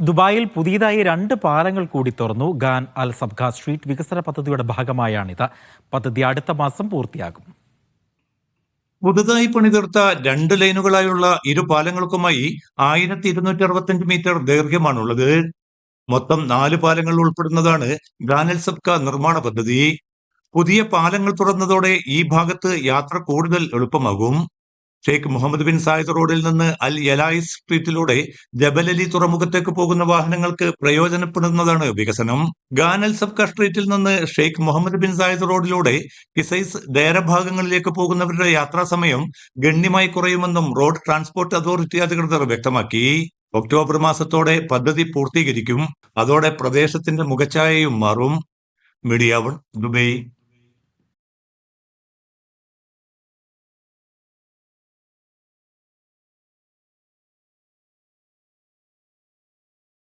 ദുബായിൽ പുതിയതായി രണ്ട് പാലങ്ങൾ കൂടി തുറന്നു. ഗാൻ അൽ സബ്ഖ സ്ട്രീറ്റ് വികസന പദ്ധതിയുടെ ഭാഗമായാണിത്. പദ്ധതി അടുത്ത മാസം പൂർത്തിയാകും. പുതുതായി പണിതീർത്ത രണ്ട് ലൈനുകളായുള്ള ഇരു പാലങ്ങൾക്കുമായി ആയിരത്തി ഇരുന്നൂറ്റി അറുപത്തഞ്ച് മീറ്റർ ദൈർഘ്യമാണുള്ളത്. മൊത്തം നാല് പാലങ്ങൾ ഉൾപ്പെടുന്നതാണ് ഗാനൽ സബ്ക നിർമ്മാണ പദ്ധതി. പുതിയ പാലങ്ങൾ തുറന്നതോടെ ഈ ഭാഗത്ത് യാത്ര കൂടുതൽ എളുപ്പമാകും. ഷെയ്ഖ് മുഹമ്മദ് ബിൻ സായിദ് റോഡിൽ നിന്ന് അൽ യലായി സ്ട്രീറ്റിലൂടെ ജബലലി തുറമുഖത്തേക്ക് പോകുന്ന വാഹനങ്ങൾക്ക് പ്രയോജനപ്പെടുന്നതാണ് വികസനം. ഗാനൽ സബ്ക സ്ട്രീറ്റിൽ നിന്ന് ഷെയ്ഖ് മുഹമ്മദ് ബിൻ സായിദ് റോഡിലൂടെ കിസൈസ് ദേരഭാഗങ്ങളിലേക്ക് പോകുന്നവരുടെ യാത്രാ സമയം ഗണ്യമായി കുറയുമെന്നും റോഡ് ട്രാൻസ്പോർട്ട് അതോറിറ്റി അധികൃതർ വ്യക്തമാക്കി. ഒക്ടോബർ മാസത്തോടെ പദ്ധതി പൂർത്തീകരിക്കും. അതോടെ പ്രദേശത്തിന്റെ മുഖച്ഛായയും മാറും. Media Dubai.